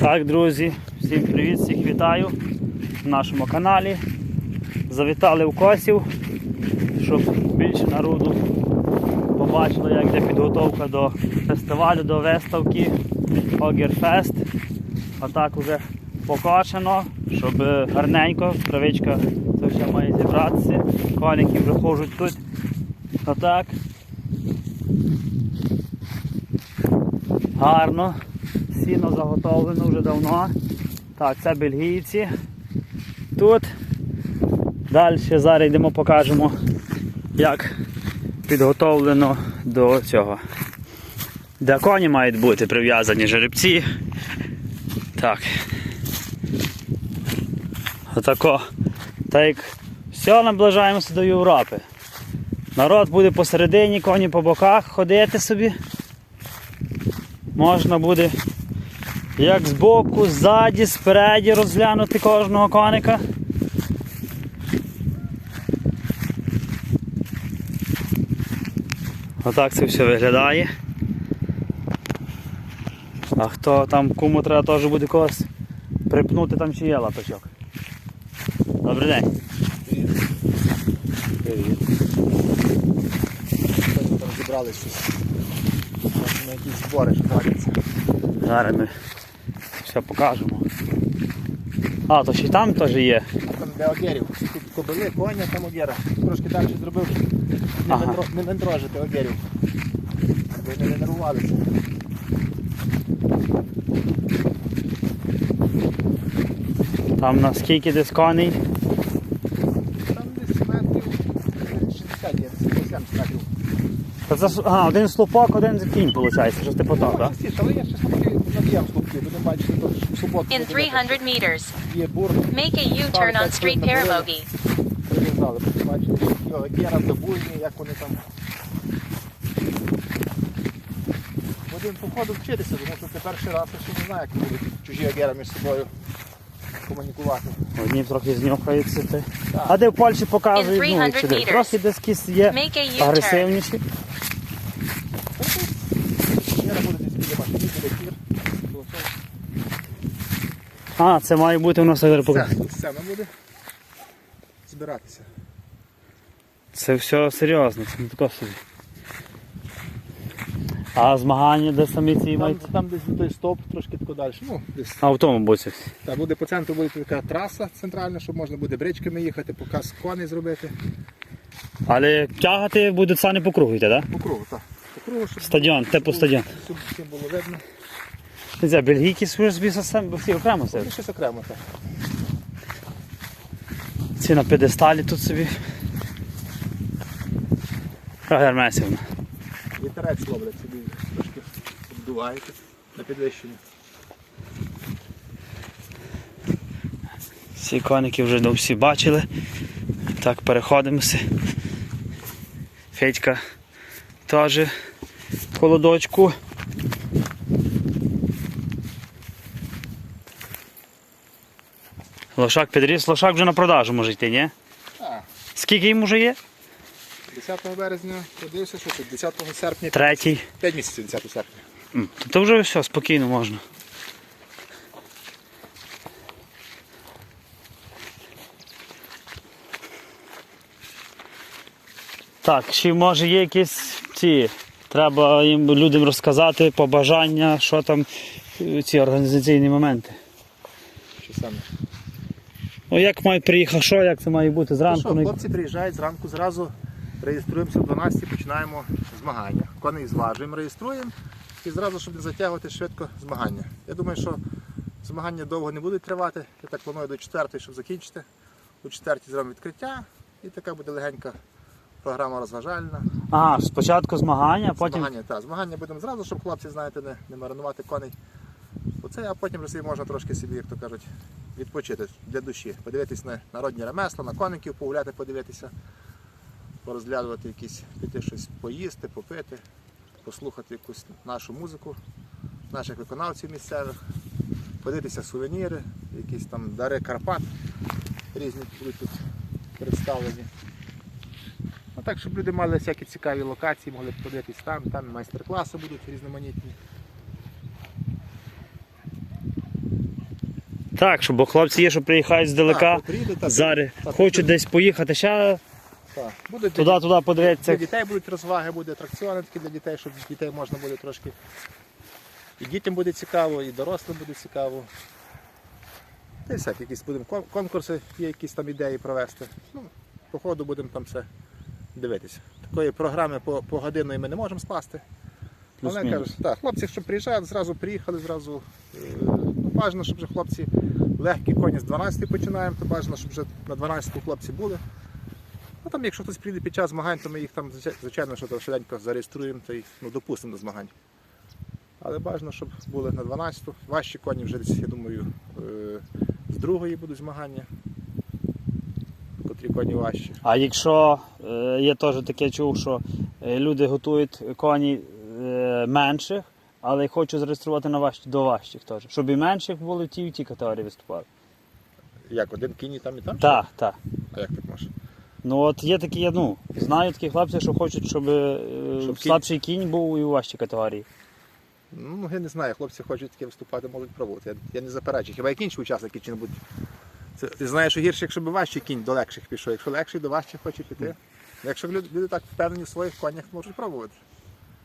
Так, друзі, всім привіт, всіх вітаю в нашому каналі. Завітали в Косів, щоб більше народу побачило, як йде підготовка до фестивалю, до виставки Огерфест. Отак уже покошено, щоб е, гарненько, травичка це все має зібратися. Коники вже ходять тут. Отак. Гарно. Сіно заготовлено вже давно. Так, це бельгійці. Тут. Далі зараз йдемо покажемо, як підготовлено до цього. Де коні мають бути прив'язані жеребці. Так. Отако. Так як все наближаємося до Європи. Народ буде посередині, коні по боках ходити собі. Можна буде як збоку, ззаді, спереді розглянути кожного коника. Отак це все виглядає. А хто там кому треба теж буде когось припнути там чи є лапачок. Добрий день. Привіт. Там зібрали щось. На якісь збори що творяться. Зараз ми все покажемо. А, то ще й там теж є. Там де огерів. Тут кобили, коня, там огера. Трошки далі зробив, щоб не, Ага. вентро- не вентрожити огерів. Аби вони не нервувалися. Там на скільки десь коней. Там десь метрів 60 є, десь 70 метрів. Та це ж- а, один слупок, один кінь, виходить, щось типу того, так? Частіше, але є ще слупки, наб'ємо. Будемо бачити, то в суботу. In 300 meters, Є make a U-turn on street Paralogi. Прив'язали, будемо бачити, що огера, забуйні, як вони там. Будемо походу вчитися, тому що це перший раз, ще не знаю, як будуть чужі огера між собою комунікувати. Одні трохи знюхаються. Ти. Так. А де в Польщі показують, In ну, 300 сюди. meters. трохи десь якісь є Make a U-turn. агресивніші. Огера буде десь біля машини, біля фір. А, це має бути у нас тут сцена буде збиратися. Це все серйозно, це не тако собі. А змагання, де самі ці Там, мають? там десь той стоп, трошки тако далі. Ну, десь А в тому боці. Так, буде по центру буде така траса центральна, щоб можна буде бричками їхати, показ коней зробити. Але тягати це не по кругу йти, так? По кругу, так. По кругу, щоб Стадіон, типу стадіон. Щоб всім було видно. Да? Це бельгійки собі сам- всі окремо все. Це щось окремо так. Ці на п'єдесталі тут собі. Гермесівна. Вітерець ловлять собі трошки обдуваєте на підвищенні. Всі коники вже ну, всі бачили. Так, переходимося. Федька теж в Лошак підріс, лошак вже на продажу може йти, ні? Так. Скільки йому вже є? 10 березня подивився, що тут 10 серпня, Третій. 5 місяців 10 серпня. М, То вже все, спокійно можна. Так, чи може є якісь ці. Треба їм людям розказати побажання, що там е, ці організаційні моменти. Що саме? Ну як мають приїхати, що, як це має бути Ну зранку? що, ну, хлопці приїжджають зранку зразу, реєструємося в 12 починаємо змагання. Коней зважуємо, реєструємо і зразу, щоб не затягувати швидко змагання. Я думаю, що змагання довго не будуть тривати. Я так планую до 4 щоб закінчити. У 4 зробимо відкриття і така буде легенька програма розважальна. А, спочатку змагання, а потім. Змагання, так, змагання будемо зразу, щоб хлопці, знаєте, не, не маринувати коней. Оце, а потім вже можна трошки собі, як то кажуть, відпочити для душі. Подивитись на народні ремесла, на коників, погуляти, подивитися, порозглядувати якісь, піти щось поїсти, попити, послухати якусь нашу музику, наших виконавців місцевих, подивитися сувеніри, якісь там дари Карпат різні будуть тут представлені. Ну так, щоб люди мали всякі цікаві локації, могли подивитись там, там майстер-класи будуть різноманітні. Так, що бо хлопці є, що приїхають здалека. Так, приїдуть, так, Зараз так, хочуть десь поїхати ще Так. Туди-туди Для подивитися. дітей будуть розваги, буде атракціони такі для дітей, щоб дітей можна буде трошки. І дітям буде цікаво, і дорослим буде цікаво. Та й все, якісь будемо кон- конкурси, є якісь там ідеї провести. Ну, по ходу будемо там все дивитися. Такої програми по, по годинної ми не можемо скласти. Але Плюс-мінус. кажуть, так, хлопці, що приїжджають, зразу приїхали, зразу. е, Ну, бажано, щоб вже хлопці легкі коні з 12 починаємо, то бажано, щоб вже на 12 хлопці були. Ну там, якщо хтось прийде під час змагань, то ми їх там звичайно, що швиденько зареєструємо та й ну, допустимо до змагань. Але бажано, щоб були на 12-ту. Важчі коні вже я думаю, е, з другої будуть змагання. Котрі коні важчі. А якщо е, є теж таке чув, що е, люди готують коні менших, але хочуть зареєструвати на важчі, до важчих теж. Щоб і менших були в тій і в тій категорії виступали. Як один кінь і там і там? Так, так. А як так може? Ну от є такі, я ну, знаю такі хлопці, що хочуть, щоб, е, Щоб кінь- слабший кінь був і у важчій категорії. Ну, я не знаю, хлопці хочуть таке виступати, можуть пробувати. Я, я не заперечую. Хіба як інші учасники чи не будуть. Це, ти знаєш, що гірше, якщо б важчий кінь до легших пішов. Якщо легший, до важчих хоче піти. Якщо люди, люди так впевнені в своїх конях, можуть пробувати.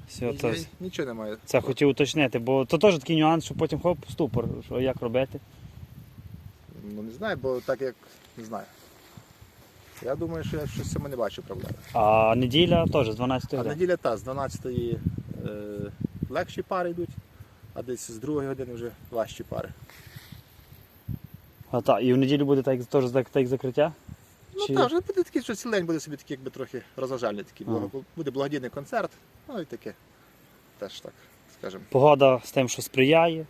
Все, то, Нічого немає. це хотів уточнити, бо то теж такий нюанс, що потім хоп, ступор, що як робити. Ну не знаю, бо так як не знаю. Я думаю, що я щось саме не бачу проблеми. А неділя теж з 12 А години. неділя та з 12-ї е, легші пари йдуть, а десь з 2 години вже важчі пари. А так, і в неділю буде так, теж так, так закриття? Ну Чи- так, вже буде такий, що цілий день буде собі такий, якби трохи розважальний такий. Ага. Буде благодійний концерт, ну і таке. Теж так, скажімо. Погода з тим, що сприяє.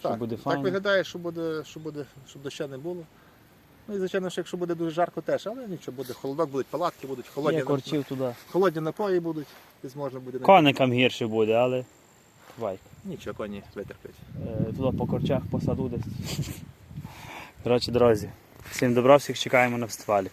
Що Так, буде так виглядає, що буде, що буде, щоб доща не було. Ну і звичайно, що якщо буде дуже жарко теж, але нічого, буде холодок, будуть палатки, будуть холодні, Є корчів туди. холодні напої будуть, десь можна буде Коникам гірше буде, але бувай. Нічого, коні витерпять. Е, Туди по корчах, по саду десь. Коротше, друзі, всім добра, всіх чекаємо на фестивалі.